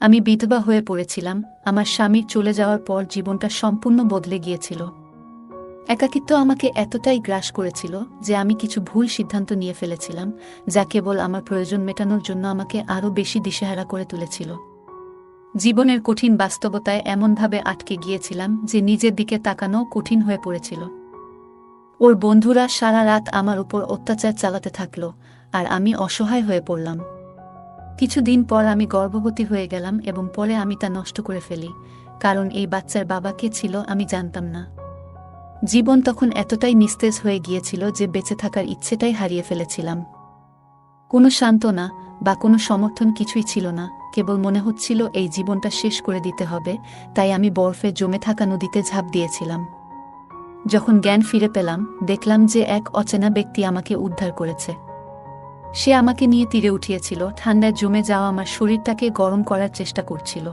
আমি বিধবা হয়ে পড়েছিলাম, আমার স্বামী চলে যাওয়ার পর জীবনটা সম্পূর্ণ বদলে গিয়েছিল। একাকিত্ব আমাকে এতটাই গ্রাস করেছিল যে আমি কিছু ভুল সিদ্ধান্ত নিয়ে ফেলেছিলাম, যা কেবল আমার প্রয়োজন মেটানোর জন্য আমাকে আরও বেশি দিশেহারা করে তুলেছিল। জীবনের কঠিন বাস্তবতায় এমনভাবে আটকে গিয়েছিলাম যে নিজের দিকে তাকানো কঠিন হয়ে পড়েছিল। ওর বন্ধুরা সারা রাত আমার উপর অত্যাচার চালাতে থাকল, আর আমি অসহায় হয়ে পড়লাম। কিছুদিন পর আমি গর্ভবতী হয়ে গেলাম এবং পরে আমি তা নষ্ট করে ফেলি, কারণ এই বাচ্চার বাবা কে ছিল আমি জানতাম না। জীবন তখন এতটাই নিস্তেজ হয়ে গিয়েছিল যে বেঁচে থাকার ইচ্ছেটাই হারিয়ে ফেলেছিলাম। কোনো সান্ত্বনা বা কোনো সমর্থন কিছুই ছিল না, কেবল মনে হচ্ছিল এই জীবনটা শেষ করে দিতে হবে, তাই আমি বরফে জমে থাকা নদীতে ঝাঁপ দিয়েছিলাম। যখন জ্ঞান ফিরে পেলাম, দেখলাম যে এক অচেনা ব্যক্তি আমাকে উদ্ধার করেছে। সে আমাকে নিয়ে তীরে উঠিয়েছিল, ঠান্ডায় জমে যাওয়া আমার শরীরটাকে গরম করার চেষ্টা করছিল।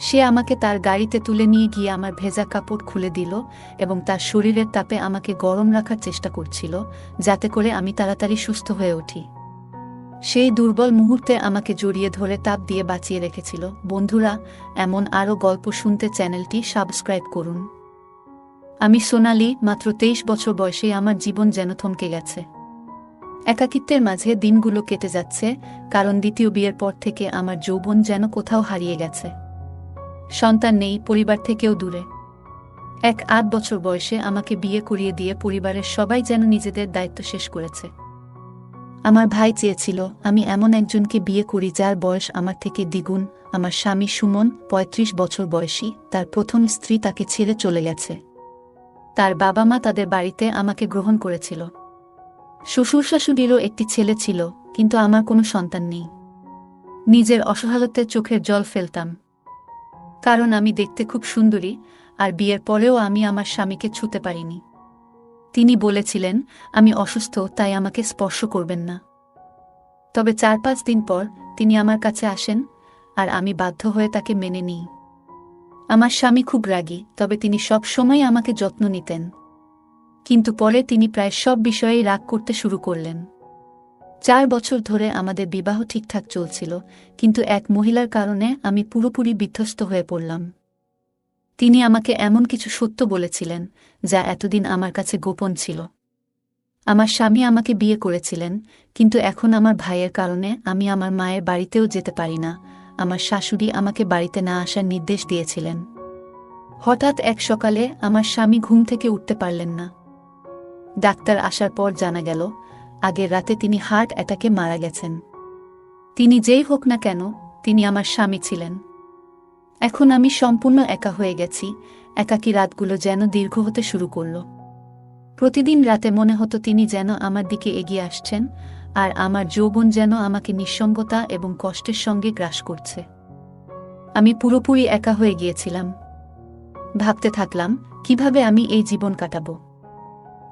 সে আমাকে তার গাড়িতে তুলে নিয়ে গিয়ে আমার ভেজা কাপড় খুলে দিল এবং তার শরীরের তাপে আমাকে গরম রাখার চেষ্টা করছিল, যাতে করে আমি তাড়াতাড়ি সুস্থ হয়ে উঠি। সেই দুর্বল মুহূর্তে আমাকে জড়িয়ে ধরে তাপ দিয়ে বাঁচিয়ে রেখেছিল। বন্ধুরা, এমন আরও গল্প শুনতে চ্যানেলটি সাবস্ক্রাইব করুন। আমি সোনালি, মাত্র তেইশ বছর বয়সে আমার জীবন যেন থমকে গেছে। একাকিত্বের মাঝে দিনগুলো কেটে যাচ্ছে, কারণ দ্বিতীয় বিয়ের পর থেকে আমার যৌবন যেন কোথাও হারিয়ে গেছে। সন্তান নেই, পরিবার থেকেও দূরে। এক আট বছর বয়সে আমাকে বিয়ে করিয়ে দিয়ে পরিবারের সবাই যেন নিজেদের দায়িত্ব শেষ করেছে। আমার ভাই চেয়েছিল, আমি এমন একজনকে বিয়ে করি যার বয়স আমার থেকে দ্বিগুণ, আমার স্বামী সুমন ৩৫ বছর বয়সী, তার প্রথম স্ত্রী তাকে ছেড়ে চলে গেছে। তার বাবা মা তাদের বাড়িতে আমাকে গ্রহণ করেছিল। শ্বশুর শাশুড়িরও একটি ছেলে ছিল, কিন্তু আমার কোনো সন্তান নেই। নিজের অসহায়ত্বের চোখের জল ফেলতাম। কারণ আমি দেখতে খুব সুন্দরী, আর বিয়ের পরেও আমি আমার স্বামীকে ছুতে পারিনি। তিনি বলেছিলেন, আমি অসুস্থ, তাই আমাকে স্পর্শ করবেন না। তবে চার পাঁচ দিন পর তিনি আমার কাছে আসেন, আর আমি বাধ্য হয়ে তাকে মেনে নিই। আমার স্বামী খুব রাগী, তবে তিনি সব সময় আমাকে যত্ন নিতেন। কিন্তু পরে তিনি প্রায় সব বিষয়েই রাগ করতে শুরু করলেন। চার বছর ধরে আমাদের বিবাহ ঠিকঠাক চলছিল, কিন্তু এক মহিলার কারণে আমি পুরোপুরি বিধ্বস্ত হয়ে পড়লাম। তিনি আমাকে এমন কিছু সত্য বলেছিলেন, যা এতদিন আমার কাছে গোপন ছিল। আমার স্বামী আমাকে বিয়ে করেছিলেন, কিন্তু এখন আমার ভাইয়ের কারণে আমি আমার মায়ের বাড়িতেও যেতে পারি না, আমার শাশুড়ি আমাকে বাড়িতে না আসার নির্দেশ দিয়েছিলেন। হঠাৎ এক সকালে আমার স্বামী ঘুম থেকে উঠতে পারলেন না। ডাক্তার আসার পর জানা গেল, আগের রাতে তিনি হার্ট অ্যাটাকে মারা গেছেন। তিনি যেই হোক না কেন, তিনি আমার স্বামী ছিলেন। এখন আমি সম্পূর্ণ একা হয়ে গেছি, একাকী রাতগুলো যেন দীর্ঘ হতে শুরু করল। প্রতিদিন রাতে মনে হতো তিনি যেন আমার দিকে এগিয়ে আসছেন, আর আমার যৌবন যেন আমাকে নিঃসঙ্গতা এবং কষ্টের সঙ্গে গ্রাস করছে। আমি পুরোপুরি একা হয়ে গিয়েছিলাম। ভাবতে থাকলাম, কীভাবে আমি এই জীবন কাটাবো?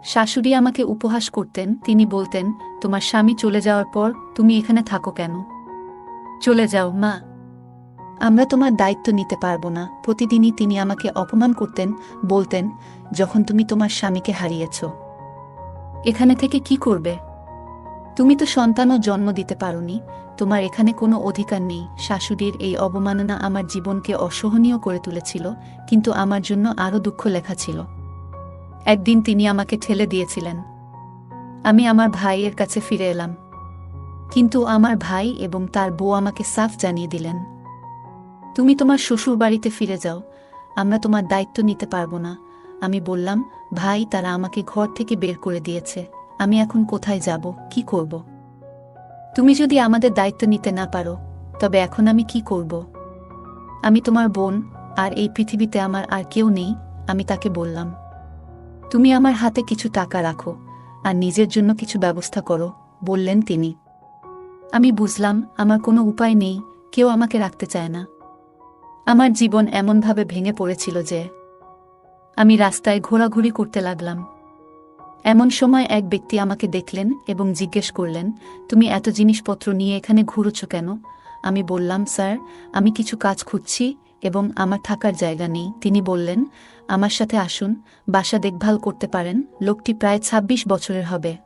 শাশুড়ি আমাকে উপহাস করতেন, তিনি বলতেন, তোমার স্বামী চলে যাওয়ার পর তুমি এখানে থাকো কেন? চলে যাও, মা। আমরা তোমার দায়িত্ব নিতে পারব না। প্রতিদিনই তিনি আমাকে অপমান করতেন, বলতেন, যখন তুমি তোমার স্বামীকে হারিয়েছ। এখানে থেকে কি করবে? তুমি তো সন্তানও জন্ম দিতে পারোনি। তোমার এখানে কোনো অধিকার নেই। শাশুড়ির এই অবমাননা আমার জীবনকে অসহনীয় করে তুলেছিল, কিন্তু আমার জন্য আরও দুঃখ লেখা ছিল। একদিন তিনি আমাকে ঠেলে দিয়েছিলেন। আমি আমার ভাইয়ের কাছে ফিরে এলাম। কিন্তু আমার ভাই এবং তার বউ আমাকে সাফ জানিয়ে দিলেন, তুমি তোমার শ্বশুর বাড়িতে ফিরে যাও, আমরা তোমার দায়িত্ব নিতে পারব না আমি বললাম, ভাই, তারা আমাকে ঘর থেকে বের করে দিয়েছে। আমি এখন কোথায় যাব? কি করব? তুমি যদি আমাদের দায়িত্ব নিতে না পারো, তবে এখন আমি কি করব? আমি তোমার বোন, আর এই পৃথিবীতে আমার আর কেউ নেই, আমি তাকে বললাম। তুমি আমার হাতে কিছু টাকা রাখো, আর নিজের জন্য কিছু ব্যবস্থা করো, বললেন তিনি। আমি বুঝলাম, আমার কোনো উপায় নেই, কেউ আমাকে রাখতে চায় না। আমার জীবন এমনভাবে ভেঙে পড়েছিল যে আমি রাস্তায় ঘোরাঘুরি করতে লাগলাম। এমন সময় এক ব্যক্তি আমাকে দেখলেন এবং জিজ্ঞেস করলেন, তুমি এত জিনিসপত্র নিয়ে এখানে ঘুরোছ কেন? আমি বললাম, স্যার, আমি কিছু কাজ খুঁজছি এবং আমার থাকার জায়গা নেই। তিনি বললেন, আমার সাথে আসুন, বাসা দেখভাল করতে পারেন, লোকটি প্রায় ২৬ বছরের হবে।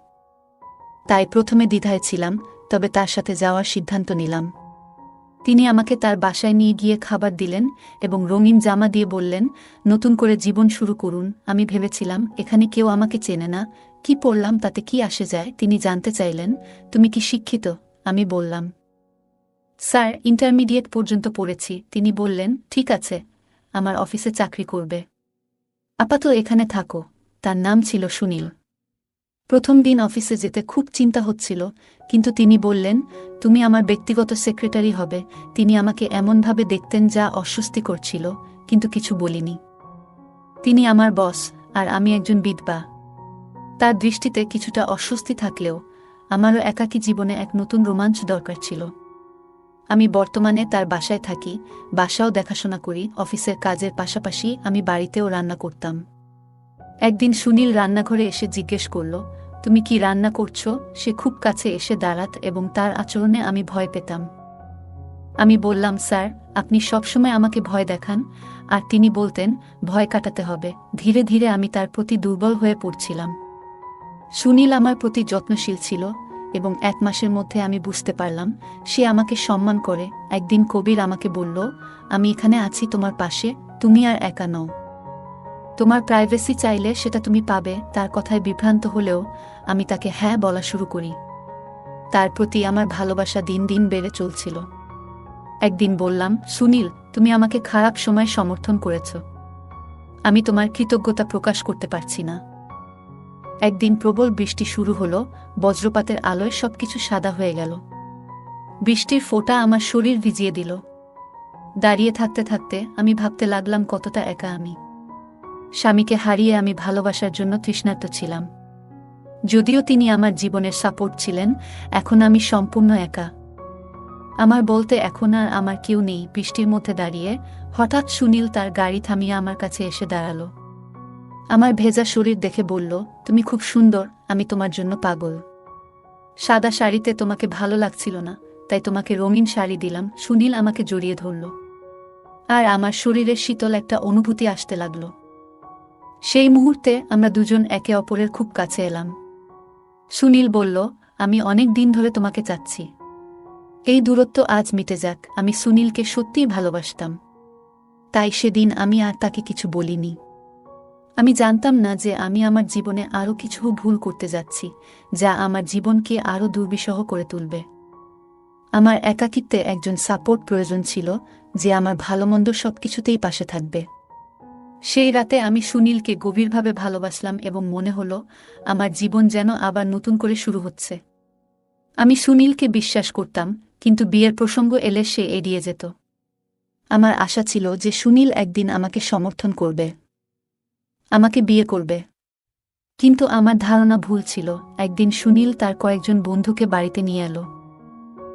তাই প্রথমে দ্বিধায় ছিলাম, তবে তার সাথে যাওয়ার সিদ্ধান্ত নিলাম। তিনি আমাকে তার বাসায় নিয়ে গিয়ে খাবার দিলেন এবং রঙিন জামা দিয়ে বললেন, নতুন করে জীবন শুরু করুন। আমি ভেবেছিলাম, এখানে কেউ আমাকে চেনে না। কি পড়লাম তাতে কি আসে যায়? তিনি জানতে চাইলেন, তুমি কি শিক্ষিত? আমি বললাম স্যার, ইন্টারমিডিয়েট পর্যন্ত পড়েছি। তিনি বললেন, ঠিক আছে, আমার অফিসে চাকরি করবে। আপাতত এখানে থাকো। তার নাম ছিল সুনীল। প্রথম দিন অফিসে যেতে খুব চিন্তা হচ্ছিল, কিন্তু তিনি বললেন, তুমি আমার ব্যক্তিগত সেক্রেটারি হবে। তিনি আমাকে এমনভাবে দেখতেন যা অস্বস্তি করছিল, কিন্তু কিছু বলিনি। তিনি আমার বস, আর আমি একজন বিধবা। তার দৃষ্টিতে কিছুটা অস্বস্তি থাকলেও, আমারও একাকী জীবনে এক নতুন রোমাঞ্চ দরকার ছিল। আমি বর্তমানে তার বাসায় থাকি, বাসাও দেখাশোনা করি, অফিসের কাজের পাশাপাশি আমি বাড়িতেও রান্না করতাম। একদিন সুনীল রান্নাঘরে এসে জিজ্ঞেস করল, তুমি কি রান্না করছ? সে খুব কাছে এসে দাঁড়াত এবং তার আচরণে আমি ভয় পেতাম। আমি বললাম, স্যার, আপনি সবসময় আমাকে ভয় দেখান। আর তিনি বলতেন, ভয় কাটাতে হবে। ধীরে ধীরে আমি তার প্রতি দুর্বল হয়ে পড়ছিলাম। সুনীল আমার প্রতি যত্নশীল ছিল এবং এক মাসের মধ্যে আমি বুঝতে পারলাম, সে আমাকে সম্মান করে। একদিন কবির আমাকে বলল, আমি এখানে আছি তোমার পাশে, তুমি আর একা নও। তোমার প্রাইভেসি চাইলে সেটা তুমি পাবে, তার কথায় বিভ্রান্ত হলেও আমি তাকে হ্যাঁ বলা শুরু করি। তার প্রতি আমার ভালোবাসা দিন দিন বেড়ে চলছিল। একদিন বললাম, সুনীল, তুমি আমাকে খারাপ সময় সমর্থন করেছ। আমি তোমার কৃতজ্ঞতা প্রকাশ করতে পারছি না। একদিন প্রবল বৃষ্টি শুরু হলো, বজ্রপাতের আলোয় সবকিছু সাদা হয়ে গেল। বৃষ্টির ফোঁটা আমার শরীর ভিজিয়ে দিল। দাঁড়িয়ে থাকতে থাকতে আমি ভাবতে লাগলাম কতটা একা আমি। স্বামীকে হারিয়ে আমি ভালোবাসার জন্য তৃষ্ণার্ত ছিলাম। যদিও তিনি আমার জীবনের সাপোর্ট ছিলেন, এখন আমি সম্পূর্ণ একা। আমার বলতে এখন আর আমার কেউ নেই, বৃষ্টির মধ্যে দাঁড়িয়ে হঠাৎ সুনীল তার গাড়ি থামিয়ে আমার কাছে এসে দাঁড়াল। আমার ভেজা শরীর দেখে বলল, তুমি খুব সুন্দর, আমি তোমার জন্য পাগল। সাদা শাড়িতে তোমাকে ভালো লাগছিল না, তাই তোমাকে রঙিন শাড়ি দিলাম। সুনীল আমাকে জড়িয়ে ধরল। আর আমার শরীরে শীতল একটা অনুভূতি আসতে লাগল। সেই মুহূর্তে আমরা দুজন একে অপরের খুব কাছে এলাম। সুনীল বলল, আমি অনেক দিন ধরে তোমাকে চাচ্ছি। এই দূরত্ব আজ মিটে যাক, আমি সুনীলকে সত্যিই ভালোবাসতাম। তাই সেদিন আমি আর তাকে কিছু বলিনি। আমি জানতাম না যে আমি আমার জীবনে আরও কিছু ভুল করতে যাচ্ছি, যা আমার জীবনকে আরও দুর্বিষহ করে তুলবে। আমার একাকিত্বে একজন সাপোর্ট প্রয়োজন ছিল, যে আমার ভালোমন্দ সব কিছুতেই পাশে থাকবে। সেই রাতে আমি সুনীলকে গভীরভাবে ভালোবাসলাম এবং মনে হল, আমার জীবন যেন আবার নতুন করে শুরু হচ্ছে। আমি সুনীলকে বিশ্বাস করতাম, কিন্তু বিয়ের প্রসঙ্গ এলে সে এড়িয়ে যেত। আমার আশা ছিল যে সুনীল একদিন আমাকে সমর্থন করবে। আমাকে বিয়ে করবে। কিন্তু আমার ধারণা ভুল ছিল। একদিন সুনীল তার কয়েকজন বন্ধুকে বাড়িতে নিয়ে এলো।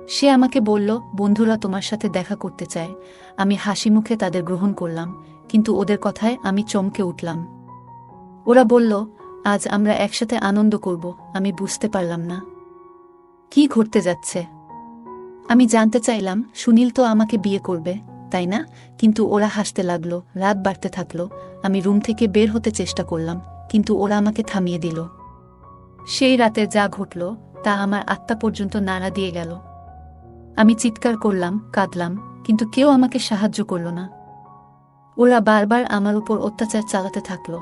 সে আমাকে বলল, বন্ধুরা তোমার সাথে দেখা করতে চায়। আমি হাসি মুখে তাদের গ্রহণ করলাম, কিন্তু ওদের কথায় আমি চমকে উঠলাম। ওরা বলল, আজ আমরা একসাথে আনন্দ করব, আমি বুঝতে পারলাম না। কি ঘটতে যাচ্ছে? আমি জানতে চাইলাম, সুনীল তো আমাকে বিয়ে করবে। তাই না? কিন্তু ওরা হাসতে লাগল, রাত বাড়তে থাকল। আমি রুম থেকে বের হতে চেষ্টা করলাম, কিন্তু ওরা আমাকে থামিয়ে দিল। সেই রাতে যা ঘটল, তা আমার আত্মা পর্যন্ত নাড়া দিয়ে গেল। আমি চিৎকার করলাম, কাঁদলাম, কিন্তু কেউ আমাকে সাহায্য করল না। ওরা বারবার আমার উপর অত্যাচার চালাতে থাকল,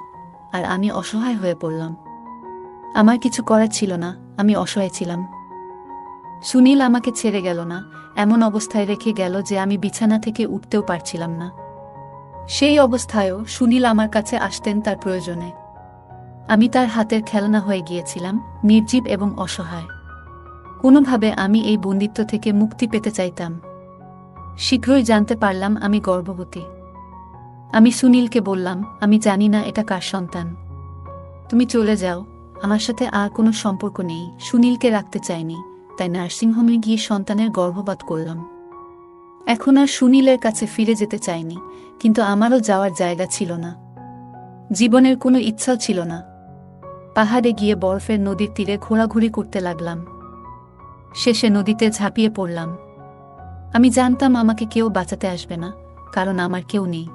আর আমি অসহায় হয়ে পড়লাম। আমার কিছু করার ছিল না, আমি অসহায় ছিলাম। সুনীল আমাকে ছেড়ে গেল না, এমন অবস্থায় রেখে গেল যে আমি বিছানা থেকে উঠতেও পারছিলাম না। সেই অবস্থায়ও সুনীল আমার কাছে আসতেন তার প্রয়োজনে। আমি তার হাতের খেলনা হয়ে গিয়েছিলাম, নির্জীব এবং অসহায়। কোনোভাবে আমি এই বন্দিত্ব থেকে মুক্তি পেতে চাইতাম। শীঘ্রই জানতে পারলাম আমি গর্ভবতী। আমি সুনীলকে বললাম, আমি জানি না এটা কার সন্তান। তুমি চলে যাও, আমার সাথে আর কোনো সম্পর্ক নেই, সুনীলকে রাখতে চাইনি। তাই নার্সিংহোমে গিয়ে সন্তানের গর্ভপাত করলাম। এখন আর সুনীলের কাছে ফিরে যেতে চাইনি, কিন্তু আমারও যাওয়ার জায়গা ছিল না। জীবনের কোনো ইচ্ছাও ছিল না। পাহাড়ে গিয়ে বরফের নদীর তীরে ঘোরাঘুরি করতে লাগলাম। শেষে নদীতে ঝাঁপিয়ে পড়লাম। আমি জানতাম আমাকে কেউ বাঁচাতে আসবে না, কারণ আমার কেউ নেই।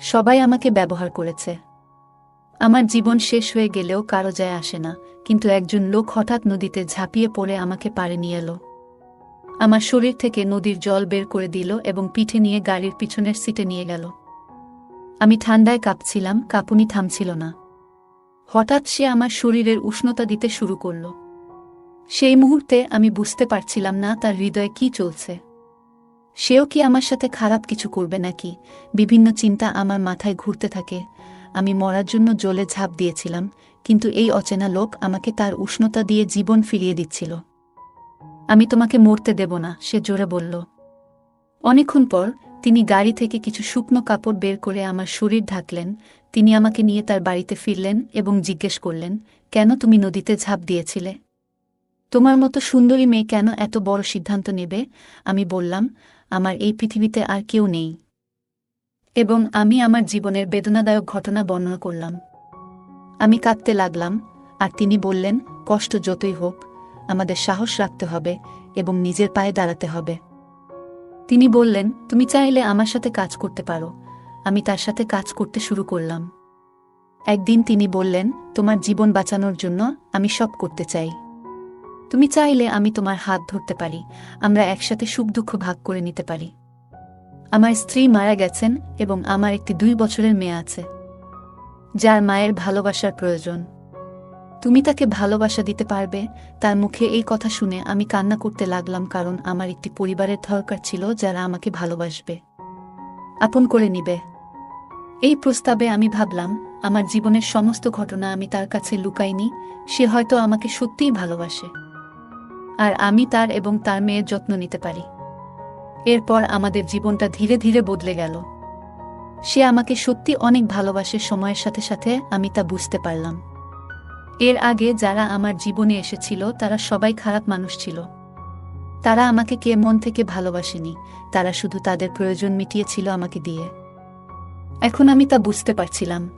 সবাই আমাকে ব্যবহার করেছে। আমার জীবন শেষ হয়ে গেলেও কারও যায় আসে না, কিন্তু একজন লোক হঠাৎ নদীতে ঝাঁপিয়ে পড়ে আমাকে পারে নিয়ে এলো। আমার শরীর থেকে নদীর জল বের করে দিল এবং পিঠে নিয়ে গাড়ির পিছনের সিটে নিয়ে গেল। আমি ঠান্ডায় কাঁপছিলাম, কাঁপুনি থামছিল না। হঠাৎ সে আমার শরীরের উষ্ণতা দিতে শুরু করল। সেই মুহূর্তে আমি বুঝতে পারছিলাম না তার হৃদয়ে কি চলছে। সেও কি আমার সাথে খারাপ কিছু করবে নাকি? বিভিন্ন চিন্তা আমার মাথায় ঘুরতে থাকে। আমি মরার জন্য জলে ঝাঁপ দিয়েছিলাম, কিন্তু এই অচেনা লোক আমাকে তার উষ্ণতা দিয়ে জীবন ফিরিয়ে দিচ্ছিল। আমি তোমাকে মরতে দেব না, সে জোরে বলল। অনেকক্ষণ পর তিনি গাড়ি থেকে কিছু শুকনো কাপড় বের করে আমার শরীর ঢাকলেন, তিনি আমাকে নিয়ে তার বাড়িতে ফিরলেন এবং জিজ্ঞেস করলেন, কেন তুমি নদীতে ঝাঁপ দিয়েছিলে? তোমার মতো সুন্দরী মেয়ে কেন এত বড় সিদ্ধান্ত নেবে? আমি বললাম, আমার এই পৃথিবীতে আর কেউ নেই। এবং আমি আমার জীবনের বেদনাদায়ক ঘটনা বর্ণনা করলাম। আমি কাঁদতে লাগলাম, আর তিনি বললেন, কষ্ট যতই হোক, আমাদের সাহস রাখতে হবে এবং নিজের পায়ে দাঁড়াতে হবে। তিনি বললেন, তুমি চাইলে আমার সাথে কাজ করতে পারো। আমি তার সাথে কাজ করতে শুরু করলাম। একদিন তিনি বললেন, তোমার জীবন বাঁচানোর জন্য আমি সব করতে চাই। তুমি চাইলে আমি তোমার হাত ধরতে পারি। আমরা একসাথে সুখ দুঃখ ভাগ করে নিতে পারি। আমার স্ত্রী মারা গেছেন এবং আমার একটি দুই বছরের মেয়ে আছে, যার মায়ের ভালোবাসার প্রয়োজন। তুমি তাকে ভালোবাসা দিতে পারবে, তার মুখে এই কথা শুনে আমি কান্না করতে লাগলাম কারণ আমার একটি পরিবারের দরকার ছিল যারা আমাকে ভালোবাসবে। আপন করে নিবে। এই প্রস্তাবে আমি ভাবলাম, আমার জীবনের সমস্ত ঘটনা আমি তার কাছে লুকাইনি, সে হয়তো আমাকে সত্যিই ভালোবাসে। আর আমি তার এবং তার মেয়ের যত্ন নিতে পারি। এরপর আমাদের জীবনটা ধীরে ধীরে বদলে গেল। সে আমাকে সত্যি অনেক ভালোবাসে সময়ের সাথে সাথে আমি তা বুঝতে পারলাম। এর আগে যারা আমার জীবনে এসেছিল, তারা সবাই খারাপ মানুষ ছিল। তারা আমাকে কে মন থেকে ভালোবাসেনি, তারা শুধু তাদের প্রয়োজন মিটিয়েছিল আমাকে দিয়ে। এখন আমি তা বুঝতে পারছিলাম।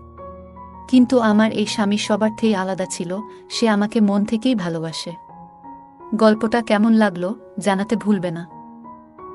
কিন্তু আমার এই স্বামী সবার থেকেই আলাদা ছিল, সে আমাকে মন থেকেই ভালোবাসে। গল্পটা কেমন লাগল জানাতে ভুলবে না।